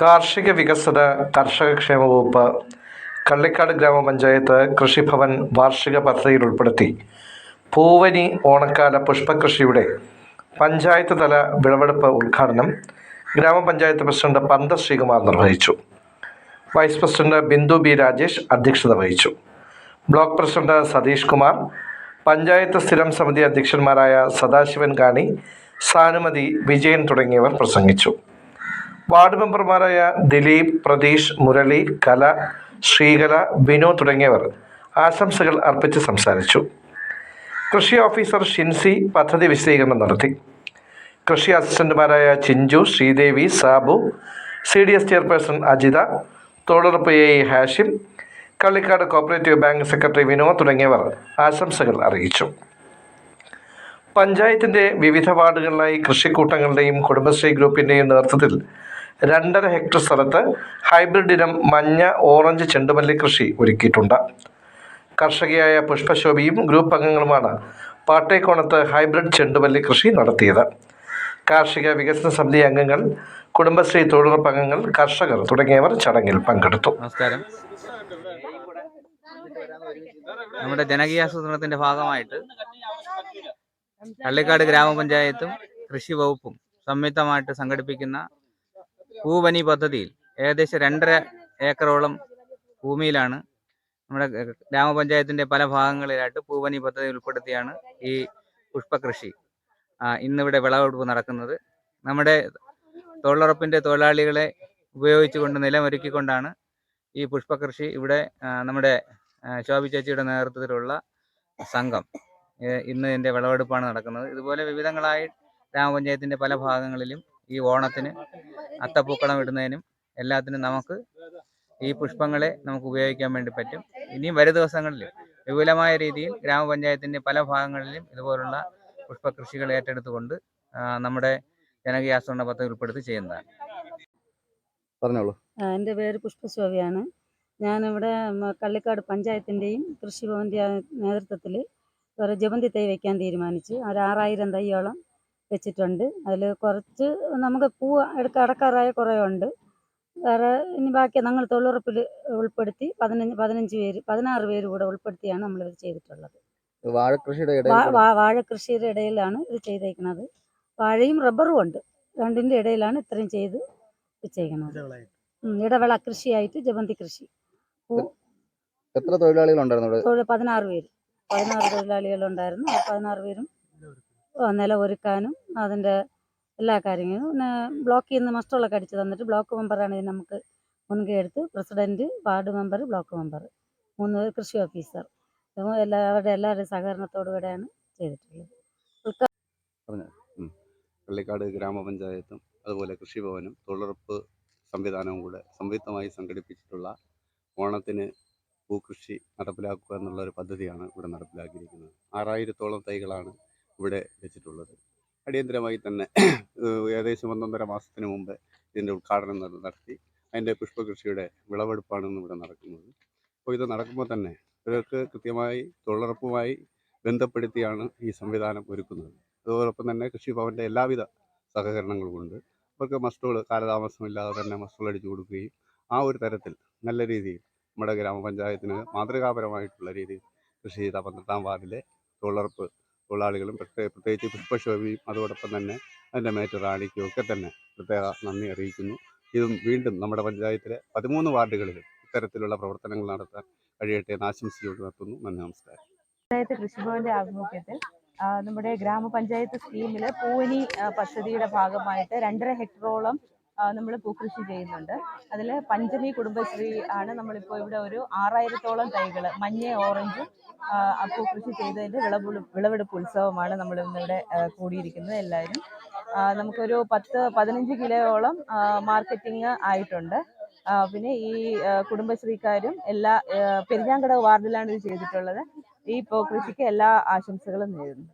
കാർഷിക വികസന കർഷക ക്ഷേമ വകുപ്പ് കള്ളിക്കാട് ഗ്രാമപഞ്ചായത്ത് കൃഷിഭവൻ വാർഷിക പദ്ധതിയിൽ ഉൾപ്പെടുത്തി പൂവനി ഓണക്കാല പുഷ്പകൃഷിയുടെ പഞ്ചായത്ത് തല വിളവെടുപ്പ് ഉദ്ഘാടനം ഗ്രാമപഞ്ചായത്ത് പ്രസിഡന്റ് പന്ത ശ്രീകുമാർ നിർവഹിച്ചു. Vice president Bindu B Rajesh അധ്യക്ഷത വഹിച്ചു. ബ്ലോക്ക് പ്രസിഡന്റ് സതീഷ് കുമാർ പഞ്ചായത്ത് സ്ഥിരം സമിതി അധ്യക്ഷന്മാരായ സദാശിവൻ കാണി സാനുമതി വിജയൻ തുടങ്ങിയവർ പ്രസംഗിച്ചു. വാർഡ് മെമ്പർമാരായ ദിലീപ് പ്രതീഷ് മുരളി കല ശ്രീകല ബിനു തുടങ്ങിയവർ ആശംസകൾ അർപ്പിച്ച് സംസാരിച്ചു. കൃഷി ഓഫീസർ ഷിൻസി പദ്ധതി വിശദീകരണം നടത്തി. കൃഷി അസിസ്റ്റന്റുമാരായ Chinchu Sreedevi Sabu C D S chairperson Ajitha തൊഴിലുറപ്പ് A Hashim Kallikkad cooperative bank secretary Vinod തുടങ്ങിയവർ ആശംസകൾ അറിയിച്ചു. പഞ്ചായത്തിന്റെ വിവിധ വാർഡുകളിലായി കൃഷിക്കൂട്ടങ്ങളുടെയും കുടുംബശ്രീ ഗ്രൂപ്പിന്റെയും നേതൃത്വത്തിൽ രണ്ടര ഹെക്ടർ സ്ഥലത്ത് ഹൈബ്രിഡ് ഇനം മഞ്ഞ ഓറഞ്ച് ചെണ്ടുമല്ലി കൃഷി ഒരുക്കിയിട്ടുണ്ട്. കർഷകയായ പുഷ്പശോഭിയും ഗ്രൂപ്പ് അംഗങ്ങളുമാണ് പാട്ടേക്കോണത്ത് ഹൈബ്രിഡ് ചെണ്ടുമല്ലി കൃഷി നടത്തിയത്. കാർഷിക വികസന സമിതി അംഗങ്ങൾ കുടുംബശ്രീ തൊഴിലുറപ്പ് അംഗങ്ങൾ കർഷകർ തുടങ്ങിയവർ ചടങ്ങിൽ പങ്കെടുത്തു. നമസ്കാരം. നമ്മുടെ ജനകീയാസൂത്രണത്തിന്റെ ഭാഗമായിട്ട് കള്ളിക്കാട് ഗ്രാമപഞ്ചായത്തും കൃഷി വകുപ്പും സംയുക്തമായിട്ട് സംഘടിപ്പിക്കുന്ന പൂവനി പദ്ധതിയിൽ ഏകദേശം രണ്ടര ഏക്കറോളം ഭൂമിയിലാണ് നമ്മുടെ ഗ്രാമപഞ്ചായത്തിന്റെ പല ഭാഗങ്ങളിലായിട്ട് പൂവനി പദ്ധതി ഉൾപ്പെടുത്തിയാണ് ഈ പുഷ്പകൃഷി ഇന്നിവിടെ വിളവെടുപ്പ് നടക്കുന്നത്. നമ്മുടെ തൊഴിലുറപ്പിന്റെ തൊഴിലാളികളെ ഉപയോഗിച്ചുകൊണ്ട് നിലമൊരുക്കിക്കൊണ്ടാണ് ഈ പുഷ്പകൃഷി ഇവിടെ നമ്മുടെ ശോഭി ചേച്ചിയുടെ നേതൃത്വത്തിലുള്ള സംഘം ഇന്ന് ഇതിന്റെ വിളവെടുപ്പാണ് നടക്കുന്നത്. ഇതുപോലെ വിവിധങ്ങളായി ഗ്രാമപഞ്ചായത്തിന്റെ പല ഭാഗങ്ങളിലും ഈ ഓണത്തിന് അത്തപ്പൂക്കളം ഇടുന്നതിനും എല്ലാത്തിനും നമുക്ക് ഈ പുഷ്പങ്ങളെ നമുക്ക് ഉപയോഗിക്കാൻ വേണ്ടി പറ്റും. ഇനിയും വരും ദിവസങ്ങളിൽ വിപുലമായ രീതിയിൽ ഗ്രാമപഞ്ചായത്തിന്റെ പല ഭാഗങ്ങളിലും ഇതുപോലുള്ള പുഷ്പകൃഷികൾ ഏറ്റെടുത്തുകൊണ്ട് നമ്മുടെ ജനകീയാസൂരണ പദ്ധതി ഉൾപ്പെടുത്തി ചെയ്യുന്നതാണ്. പറഞ്ഞോളൂ. എന്റെ പേര് പുഷ്പശോഭയാണ് ഞാനിവിടെ കള്ളിക്കാട് പഞ്ചായത്തിന്റെയും കൃഷിഭവന്റെ നേതൃത്വത്തിൽ ഒരു ജമന്തി തൈ വയ്ക്കാൻ തീരുമാനിച്ചു. ഒരു ആറായിരം തൈയോളം വെച്ചിട്ടുണ്ട്. അതിൽ കുറച്ച് നമുക്ക് പൂ എടുക്ക അടക്കാറായ കുറേ ഉണ്ട്. വേറെ ഇനി ബാക്കി ഞങ്ങൾ തൊഴിലുറപ്പിൽ ഉൾപ്പെടുത്തി പതിനഞ്ച് പതിനഞ്ച് പേര് പതിനാറ് പേര് കൂടെ ഉൾപ്പെടുത്തിയാണ് നമ്മൾ ഇത് ചെയ്തിട്ടുള്ളത്. വാഴക്കൃഷിയുടെ വാ ഇടയിൽ വാ വാഴക്കൃഷിയുടെ ഇടയിലാണ് ഇത് ചെയ്തേക്കുന്നത് വാഴയും റബ്ബറും ഉണ്ട്. രണ്ടിന്റെ ഇടയിലാണ് ഇത്രയും ചെയ്ത് വെച്ചേക്കുന്നത് ഇടവേള കൃഷിയായിട്ട് ജമന്തി കൃഷി. എത്ര തൊഴിലാളികൾ ഉണ്ടായിരുന്നു പതിനാറ് പേര്. പതിനാറ് തൊഴിലാളികളുണ്ടായിരുന്നു. ഉണ്ടായിരുന്നു പതിനാറ് പേരും ആ, നില ഒരുക്കാനും അതിന്റെ എല്ലാ കാര്യങ്ങളും പിന്നെ ബ്ലോക്കിൽ നിന്ന് മസ്റ്ററുകളൊക്കെ അടിച്ച് തന്നിട്ട് ബ്ലോക്ക് മെമ്പറാണ് ഇത് നമുക്ക് മുൻകൈ എടുത്ത് president ward member block member മൂന്ന് കൃഷി ഓഫീസർ എല്ലാവരുടെ എല്ലാവരുടെയും സഹകരണത്തോടു കൂടെയാണ് ചെയ്തിട്ടുള്ളത്. പള്ളിക്കാട് ഗ്രാമപഞ്ചായത്തും അതുപോലെ കൃഷിഭവനും തൊഴിലുറപ്പ് സംവിധാനവും കൂടെ സംയുക്തമായി സംഘടിപ്പിച്ചിട്ടുള്ള ഓണത്തിന് ഭൂകൃഷി നടപ്പിലാക്കുക എന്നുള്ള ഒരു പദ്ധതിയാണ് ഇവിടെ നടപ്പിലാക്കിയിരിക്കുന്നത്. ആറായിരത്തോളം തൈകളാണ് ഇവിടെ വെച്ചിട്ടുള്ളത്. അടിയന്തരമായി തന്നെ ഏകദേശം ഒന്നൊന്നര മാസത്തിന് മുമ്പ് ഇതിന്റെ ഉദ്ഘാടനം നടത്തി. അതിന്റെ പുഷ്പകൃഷിയുടെ വിളവെടുപ്പാണ് ഇന്ന് ഇവിടെ നടക്കുന്നത്. അപ്പോൾ ഇത് നടക്കുമ്പോൾ തന്നെ ഇവർക്ക് കൃത്യമായി തൊഴിലുറപ്പുമായി ബന്ധപ്പെടുത്തിയാണ് ഈ സംവിധാനം ഒരുക്കുന്നത്. അതോടൊപ്പം തന്നെ കൃഷിഭവന്റെ എല്ലാവിധ സഹകരണങ്ങളും ഉണ്ട്. അവർക്ക് മസ്റ്റുകൾ കാലതാമസമില്ലാതെ തന്നെ മസ്റ്റുകൾ അടിച്ചു കൊടുക്കുകയും ആ ഒരു തരത്തിൽ നല്ല രീതിയിൽ നമ്മുടെ ഗ്രാമപഞ്ചായത്തിന് മാതൃകാപരമായിട്ടുള്ള രീതിയിൽ കൃഷി ചെയ്ത പന്ത്രണ്ടാം വാർഡിലെ തൊഴിലുറപ്പ് തൊഴിലാളികളും പ്രത്യേക പ്രത്യേകിച്ച് പുഷ്പശോഭിയും അതോടൊപ്പം തന്നെ അതിന്റെ മേറ്റ് റാണിക്കും ഒക്കെ തന്നെ പ്രത്യേക നന്ദി അറിയിക്കുന്നു. ഇതും വീണ്ടും നമ്മുടെ പഞ്ചായത്തിലെ പതിമൂന്ന് വാർഡുകളിലും ഇത്തരത്തിലുള്ള പ്രവർത്തനങ്ങൾ നടത്താൻ കഴിയട്ടെ എന്ന് ആശംസിച്ചുകൊണ്ട് നിർത്തുന്നു. നന്ദി നമസ്കാരം. പഞ്ചായത്ത് കൃഷിഭവന്റെ ആഭിമുഖ്യത്തിൽ നമ്മുടെ ഗ്രാമപഞ്ചായത്ത് സ്കീമിൽ പൂവനി പദ്ധതിയുടെ ഭാഗമായിട്ട് രണ്ടര ഹെക്ടറോളം നമ്മൾ പൂക്കൃഷി ചെയ്യുന്നുണ്ട്. അതിൽ പഞ്ചമി കുടുംബശ്രീ ആണ് നമ്മളിപ്പോൾ ഇവിടെ ഒരു ആറായിരത്തോളം തൈകൾ മഞ്ഞ ഓറഞ്ചും പൂക്കൃഷി ചെയ്തതിന്റെ വിളവ് വിളവെടുപ്പ് ഉത്സവമാണ് നമ്മൾ ഇന്നിവിടെ കൂടിയിരിക്കുന്നത് എല്ലാവരും. നമുക്കൊരു പത്ത് പതിനഞ്ച് കിലോയോളം മാർക്കറ്റിംഗ് ആയിട്ടുണ്ട്. പിന്നെ ഈ കുടുംബശ്രീക്കാരും എല്ലാ ആ, പെരിഞ്ഞാങ്കട വാർഡിലാണ് ഇത് ചെയ്തിട്ടുള്ളത്. ഈ കൃഷിക്ക് എല്ലാ ആശംസകളും നേരുന്നു.